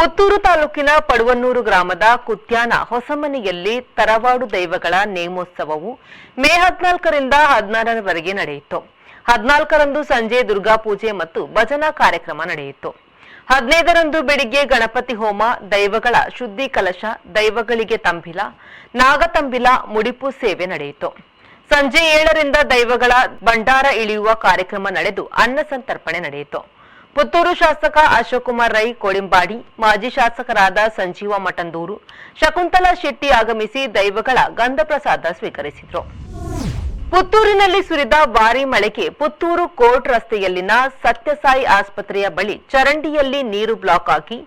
ಪುತ್ತೂರು ತಾಲೂಕಿನ ಪಡುವನ್ನೂರು ಗ್ರಾಮದ ಕುತ್ಯಾನ ಹೊಸಮನೆಯಲ್ಲಿ ತರವಾಡು ದೈವಗಳ ನೇಮೋತ್ಸವವು ಮೇ ಹದಿನಾಲ್ಕರಿಂದ ಹದಿನಾರರವರೆಗೆ ನಡೆಯಿತು. ಹದಿನಾಲ್ಕರಂದು ಸಂಜೆ ದುರ್ಗಾ ಪೂಜೆ ಮತ್ತು ಭಜನಾ ಕಾರ್ಯಕ್ರಮ ನಡೆಯಿತು. ಹದಿನೈದರಂದು ಬೆಳಿಗ್ಗೆ ಗಣಪತಿ ಹೋಮ, ದೈವಗಳ ಶುದ್ಧಿ ಕಲಶ, ದೈವಗಳಿಗೆ ತಂಬಿಲ ನಾಗತಂಬಿಲ ಮುಡಿಪು ಸೇವೆ ನಡೆಯಿತು. ಸಂಜೆ ಏಳರಿಂದ ದೈವಗಳ ಭಂಡಾರ ಇಳಿಯುವ ಕಾರ್ಯಕ್ರಮ ನಡೆದು ಅನ್ನ ಸಂತರ್ಪಣೆ ನಡೆಯಿತು. ಪುತ್ತೂರು ಶಾಸಕ ಅಶೋಕ್ ಕುಮಾರ್ ರೈ ಕೋಳಿಂಬಾಡಿ, ಮಾಜಿ ಶಾಸಕರಾದ ಸಂಜೀವ ಮಠಂದೂರು, ಶಕುಂತಲಾ ಶೆಟ್ಟಿ ಆಗಮಿಸಿ ದೈವಗಳ ಗಂಧ ಪ್ರಸಾದ ಸ್ವೀಕರಿಸಿದರು. ಪುತ್ತೂರಿನಲ್ಲಿ ಸುರಿದ ಭಾರೀ ಮಳೆಗೆ ಪುತ್ತೂರು ಕೋರ್ಟ್ ರಸ್ತೆಯಲ್ಲಿನ ಸತ್ಯಸಾಯಿ ಆಸ್ಪತ್ರೆಯ ಬಳಿ ಚರಂಡಿಯಲ್ಲಿ ನೀರು ಬ್ಲಾಕ್ ಆಗಿ,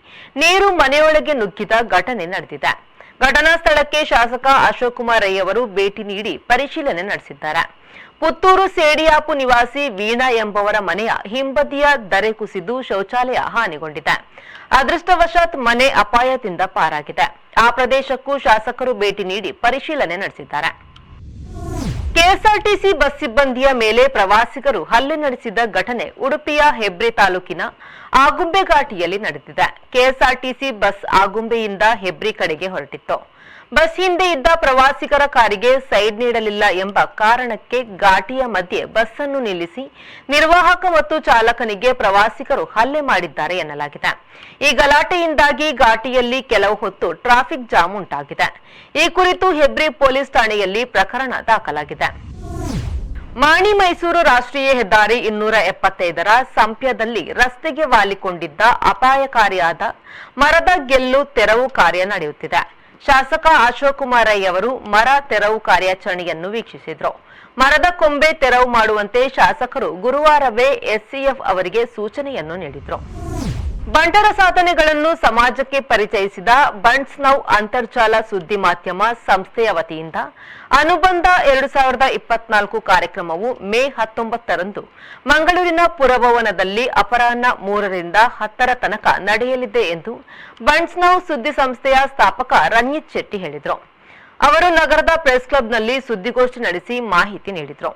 ನೀರು ಮನೆಯೊಳಗೆ ನುಗ್ಗಿದ ಘಟನೆ ನಡೆದಿದೆ. ಘಟನಾ ಸ್ಥಳಕ್ಕೆ ಶಾಸಕ ಅಶೋಕ್ ಕುಮಾರ್ ರೈ ಅವರು ಭೇಟಿ ನೀಡಿ ಪರಿಶೀಲನೆ ನಡೆಸಿದ್ದಾರೆ. ಪುತ್ತೂರು ಸೇಡಿಯಾಪು ನಿವಾಸಿ ವೀಣಾ ಎಂಬವರ ಮನೆಯ ಹಿಂಬದಿಯ ದರೆ ಕುಸಿದು ಶೌಚಾಲಯ ಹಾನಿಗೊಂಡಿದೆ. ಅದೃಷ್ಟವಶಾತ್ ಮನೆ ಅಪಾಯದಿಂದ ಪಾರಾಗಿದೆ. ಆ ಪ್ರದೇಶಕ್ಕೂ ಶಾಸಕರು ಭೇಟಿ ನೀಡಿ ಪರಿಶೀಲನೆ ನಡೆಸಿದ್ದಾರೆ. ಕೆಎಸ್ಆರ್ಟಿಸಿ ಬಸ್ ಸಿಬ್ಬಂದಿಯ ಮೇಲೆ ಪ್ರವಾಸಿಗರು ಹಲ್ಲೆ ನಡೆಸಿದ ಘಟನೆ ಉಡುಪಿಯ ಹೆಬ್ರಿ ತಾಲೂಕಿನ ಆಗುಂಬೆ ಘಾಟಿಯಲ್ಲಿ ನಡೆದಿದೆ. ಕೆಎಸ್ಆರ್ಟಿಸಿ ಬಸ್ ಆಗುಂಬೆಯಿಂದ ಹೆಬ್ರಿ ಕಡೆಗೆ ಹೊರಟಿತ್ತು. ಬಸ್ ಹಿಂದೆ ಇದ್ದ ಪ್ರವಾಸಿಗರ ಕಾರಿಗೆ ಸೈಡ್ ನೀಡಲಿಲ್ಲ ಎಂಬ ಕಾರಣಕ್ಕೆ ಘಾಟಿಯ ಮಧ್ಯೆ ಬಸ್ ಅನ್ನು ನಿಲ್ಲಿಸಿ ನಿರ್ವಾಹಕ ಮತ್ತು ಚಾಲಕನಿಗೆ ಪ್ರವಾಸಿಗರು ಹಲ್ಲೆ ಮಾಡಿದ್ದಾರೆ ಎನ್ನಲಾಗಿದೆ. ಈ ಗಲಾಟೆಯಿಂದಾಗಿ ಘಾಟಿಯಲ್ಲಿ ಕೆಲವು ಹೊತ್ತು ಟ್ರಾಫಿಕ್ ಜಾಮ್ ಉಂಟಾಗಿದೆ. ಈ ಕುರಿತು ಹೆಬ್ರಿ ಪೊಲೀಸ್ ಠಾಣೆಯಲ್ಲಿ ಪ್ರಕರಣ ದಾಖಲಾಗಿದೆ. ಮಾಣಿ ಮೈಸೂರು ರಾಷ್ಟ್ರೀಯ ಹೆದ್ದಾರಿ ಇನ್ನೂರ ಎಪ್ಪತ್ತೈದರ ಸಂಪ್ಯದಲ್ಲಿ ರಸ್ತೆಗೆ ವಾಲಿಕೊಂಡಿದ್ದ ಅಪಾಯಕಾರಿಯಾದ ಮರದ ಗೆಲ್ಲು ತೆರವು ಕಾರ್ಯ ನಡೆಯುತ್ತಿದೆ. ಶಾಸಕ ಅಶೋಕ್ ಕುಮಾರ್ ರೈ ಅವರು ಮರ ತೆರವು ಕಾರ್ಯಾಚರಣೆಯನ್ನು ವೀಕ್ಷಿಸಿದರು. ಮರದ ಕೊಂಬೆ ತೆರವು ಮಾಡುವಂತೆ ಶಾಸಕರು ಗುರುವಾರವೇ ಎಸ್ಸಿಎಫ್ ಅವರಿಗೆ ಸೂಚನೆಯನ್ನು ನೀಡಿದ್ರು. ಬಂಟರ ಸಾಧನೆಗಳನ್ನು ಸಮಾಜಕ್ಕೆ ಪರಿಚಯಿಸಿದ ಬಂಟ್ಸ್ ನೌ ಅಂತರ್ಜಾಲ ಸುದ್ದಿ ಮಾಧ್ಯಮ ಸಂಸ್ಥೆಯ ವತಿಯಿಂದ ಅನುಬಂಧ ಎರಡು ಸಾವಿರದ ಇಪ್ಪತ್ನಾಲ್ಕು ಕಾರ್ಯಕ್ರಮವು ಮೇ ಹತ್ತೊಂಬತ್ತರಂದು ಮಂಗಳೂರಿನ ಪುರಭವನದಲ್ಲಿ ಅಪರಾಹ್ನ ಮೂರರಿಂದ ಹತ್ತರ ತನಕ ನಡೆಯಲಿದೆ ಎಂದು ಬಂಟ್ಸ್ ನೌ ಸುದ್ದಿ ಸಂಸ್ಥೆಯ ಸ್ಥಾಪಕ ರಂಜಿತ್ ಶೆಟ್ಟಿ ಹೇಳಿದರು. ಅವರು ನಗರದ ಪ್ರೆಸ್ ಕ್ಲಬ್ನಲ್ಲಿ ಸುದ್ದಿಗೋಷ್ಠಿ ನಡೆಸಿ ಮಾಹಿತಿ ನೀಡಿದರು.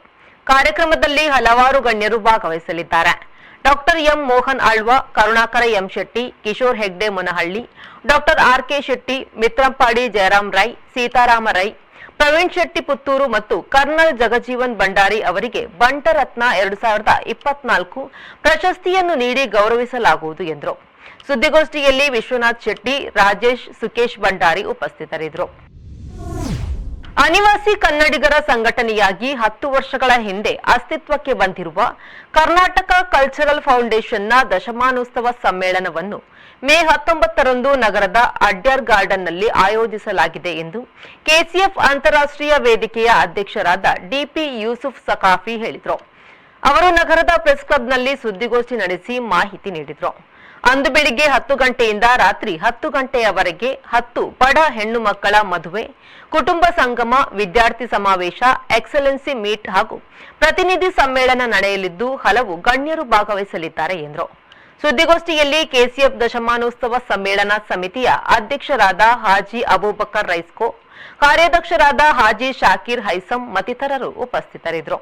ಕಾರ್ಯಕ್ರಮದಲ್ಲಿ ಹಲವಾರು ಗಣ್ಯರು ಭಾಗವಹಿಸಲಿದ್ದಾರೆ. Doctor M Mohan Alva, Karunakara M Shetty, Kishore Hegde Munahalli, doctor R K Shetty, Mithrampady Jayaram Rai, Seetharama Rai, Praveen Shetty Puttur ಮತ್ತು ಕರ್ನಲ್ ಜಗಜೀವನ್ ಭಂಡಾರಿ ಅವರಿಗೆ ಬಂಟರತ್ನ ಎರಡು ಸಾವಿರದ ಇಪ್ಪತ್ನಾಲ್ಕು ಪ್ರಶಸ್ತಿಯನ್ನು ನೀಡಿ ಗೌರವಿಸಲಾಗುವುದು ಎಂದರು. ಸುದ್ದಿಗೋಷ್ಠಿಯಲ್ಲಿ ವಿಶ್ವನಾಥ್ ಶೆಟ್ಟಿ, ರಾಜೇಶ್ ಸುಕೇಶ್ ಭಂಡಾರಿ ಉಪಸ್ಥಿತರಿದ್ದರು. ಅನಿವಾಸಿ ಕನ್ನಡಿಗರ ಸಂಘಟನೆಯಾಗಿ ಹತ್ತು ವರ್ಷಗಳ ಹಿಂದೆ ಅಸ್ತಿತ್ವಕ್ಕೆ ಬಂದಿರುವ ಕರ್ನಾಟಕ ಕಲ್ಚರಲ್ ಫೌಂಡೇಶನ್ನ ದಶಮಾನೋತ್ಸವ ಸಮ್ಮೇಳನವನ್ನು ಮೇ ಹತ್ತೊಂಬತ್ತರಂದು ನಗರದ ಅಡ್ಯರ್ ಗಾರ್ಡನ್ನಲ್ಲಿ ಆಯೋಜಿಸಲಾಗಿದೆ ಎಂದು ಕೆಸಿಎಫ್ ಅಂತಾರಾಷ್ಟ್ರೀಯ ವೇದಿಕೆಯ ಅಧ್ಯಕ್ಷರಾದ ಡಿಪಿ ಯೂಸುಫ್ ಸಕಾಫಿ ಹೇಳಿದರು. ಅವರು ನಗರದ ಪ್ರೆಸ್ ಕ್ಲಬ್ನಲ್ಲಿ ಸುದ್ದಿಗೋಷ್ಠಿ ನಡೆಸಿ ಮಾಹಿತಿ ನೀಡಿದರು. ಅಂದು ಬೆಳಿಗ್ಗೆ ಹತ್ತು ಗಂಟೆಯಿಂದ ರಾತ್ರಿ ಹತ್ತು ಗಂಟೆಯವರೆಗೆ ಹತ್ತು ಬಡ ಹೆಣ್ಣು ಮಕ್ಕಳ ಮದುವೆ, ಕುಟುಂಬ ಸಂಗಮ, ವಿದ್ಯಾರ್ಥಿ ಸಮಾವೇಶ, ಎಕ್ಸಲೆನ್ಸಿ ಮೀಟ್ ಹಾಗೂ ಪ್ರತಿನಿಧಿ ಸಮ್ಮೇಳನ ನಡೆಯಲಿದ್ದು ಹಲವು ಗಣ್ಯರು ಭಾಗವಹಿಸಲಿದ್ದಾರೆ ಎಂದರು. ಸುದ್ದಿಗೋಷ್ಠಿಯಲ್ಲಿ ಕೆಸಿಎಫ್ ದಶಮಾನೋತ್ಸವ ಸಮ್ಮೇಳನ ಸಮಿತಿಯ ಅಧ್ಯಕ್ಷರಾದ ಹಾಜಿ ಅಬೂಬಕರ್ ರೈಸ್ಕೋ, ಕಾರ್ಯಾಧ್ಯಕ್ಷರಾದ ಹಾಜಿ ಶಾಕೀರ್ ಹೈಸಂ ಮತ್ತಿತರರು ಉಪಸ್ಥಿತರಿದ್ದರು.